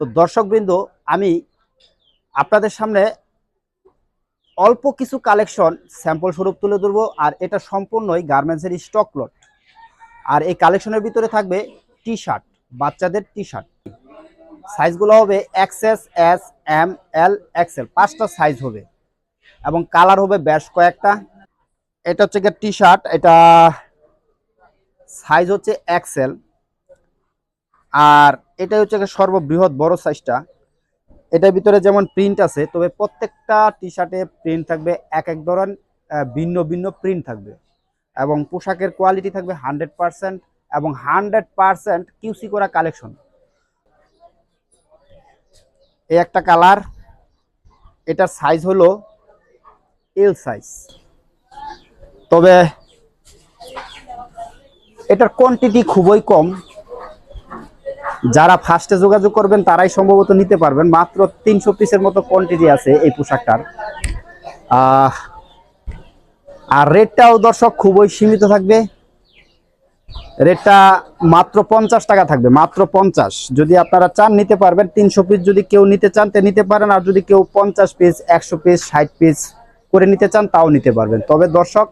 তো দর্শকবৃন্দ, আমি আপনাদের সামনে অল্প কিছু কালেকশন স্যাম্পল স্বরূপ তুলে ধরবো, আর এটা সম্পূর্ণই গার্মেন্টসের স্টক লট আর এই কালেকশনের ভিতরে থাকবে টি শার্ট বাচ্চাদের টি শার্ট সাইজগুলো হবে XS S M L XL পাঁচটা সাইজ হবে। এবং কালার হবে বেশ কয়েকটা। এটা হচ্ছে গিয়ে টি শার্ট এটা সাইজ হচ্ছে এক্সেল আর এটা হচ্ছে সর্ববৃহৎ বড় সাইজটা এটার ভিতরে যেমন প্রিন্ট আছে তবে প্রত্যেকটা টি শার্টে প্রিন্ট থাকবে এক এক ধরনের আহ, ভিন্ন ভিন্ন প্রিন্ট থাকবে। এবং পোশাকের কোয়ালিটি থাকবে হান্ড্রেড পার্সেন্ট এবং হান্ড্রেড পার্সেন্ট কিউসি করা কালেকশন এই একটা কালার এটার সাইজ হলো এল সাইজ তবে এটার কোয়ান্টিটি খুবই কম। যারা ফার্স্টে যোগাযোগ করবেন, তারাই সম্ভবত নিতে পারবেন। মাত্র তিনশো পিসের মতো কোয়ান্টিটি আছে এই পোশাকটার। আর রেটটাও দর্শক খুবই সীমিত থাকবে। রেটটা মাত্র পঞ্চাশ টাকা থাকবে, মাত্র পঞ্চাশ। যদি আপনারা চান নিতে পারবেন, তিনশো পিস যদি কেউ নিতে চান, তে নিতে পারেন, আর যদি কেউ পঞ্চাশ পিস একশো পিস ষাট পিস করে নিতে চান, তাও নিতে পারবেন। তবে দর্শক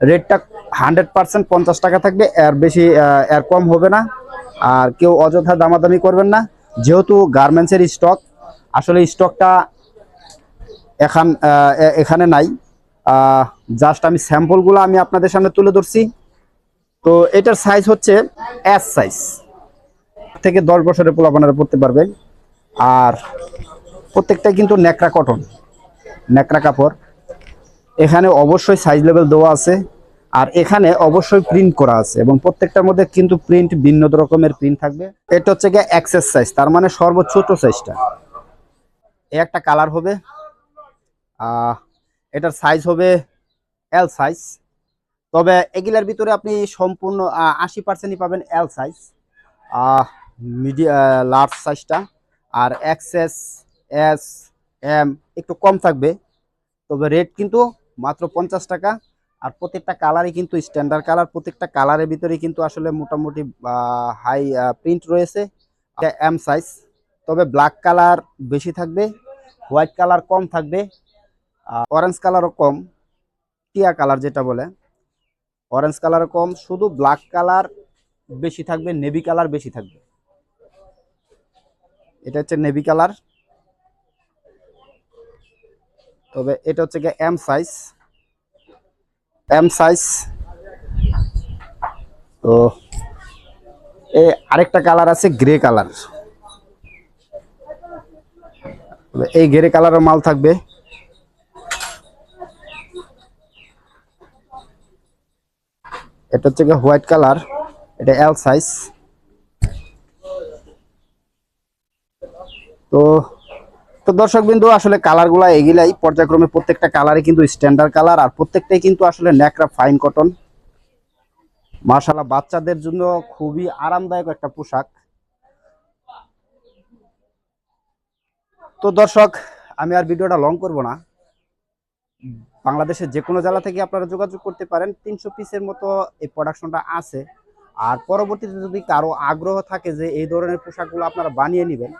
রেটটা হান্ড্রেড পার্সেন্ট পঞ্চাশ টাকা থাকবে, এর বেশি এর কম হবে না। আর কেউ অযথা দামাদামি করবেন না। যেহেতু গার্মেন্টসের স্টক আসলে স্টকটা এখান এখানে নাই। জাস্ট আমি স্যাম্পলগুলো আমি আপনাদের সামনে তুলে ধরছি। তো এটার সাইজ হচ্ছে এস সাইজ থেকে দশ বছরের পোলা আপনারা পড়তে পারবেন। আর প্রত্যেকটাই কিন্তু ন্যাকড়া কটন ন্যাকড়া কাপড়। এখানে অবশ্যই সাইজ লেভেল দেওয়া আছে। আর এখানে অবশ্যই প্রিন্ট করা আছে এবং প্রত্যেকটার মধ্যে কিন্তু প্রিন্ট ভিন্ন রকমের প্রিন্ট থাকবে। এটা হচ্ছে গিয়ে এক্সেস সাইজ তার মানে সর্বোচ্চ ছোট সাইজটা এ একটা কালার হবে এটার সাইজ হবে এল সাইজ তবে এগুলার ভিতরে আপনি সম্পূর্ণ আশি পার্সেন্টই পাবেন এল সাইজ মিডিয়া লার্জ সাইজটা আর এক্সএস এস এম একটু কম থাকবে। তবে রেট কিন্তু মাত্র পঞ্চাশ টাকা। আর প্রত্যেকটা কালারই কিন্তু স্ট্যান্ডার্ড কালার প্রত্যেকটা কালারের ভিতরে কিন্তু আসলে মোটামুটি হাই প্রিন্ট রয়েছে। এম সাইজ তবে ব্ল্যাক কালার বেশি থাকবে হোয়াইট কালার কম থাকবে অরেঞ্জ কালারও কম, টিয়া কালার যেটা বলে। অরেঞ্জ কালারও কম, শুধু ব্ল্যাক কালার বেশি থাকবে নেভি কালার বেশি থাকবে। এটা হচ্ছে নেভি কালার তবে এটা হচ্ছে গিয়ে এম সাইজ এম সাইজ তো এ আরেকটা কালার আছে গ্রে কালার এই গ্রে কালারের মাল থাকবে। এটা হচ্ছে হোয়াইট কালার এটা এল সাইজ তো তো দর্শক বিন্দু, আসলে কালারগুলা এগুলাই। পর্যায়ক্রমে প্রত্যেকটা কালারই কিন্তু স্ট্যান্ডার্ড কালার আর প্রত্যেকটাই কিন্তু আসলে ন্যাকড়া ফাইন কটন মার্শাল্লাহ বাচ্চাদের জন্য খুবই আরামদায়ক একটা পোশাক। তো দর্শক, আমি আর ভিডিওটা লং করব না। বাংলাদেশের যে কোনো জেলা থেকে আপনারা যোগাযোগ করতে পারেন। তিনশো পিসের মতো এই প্রোডাকশনটা আছে। আর পরবর্তীতে যদি কারও আগ্রহ থাকে যে এই ধরনের পোশাকগুলো আপনারা বানিয়ে নেবেন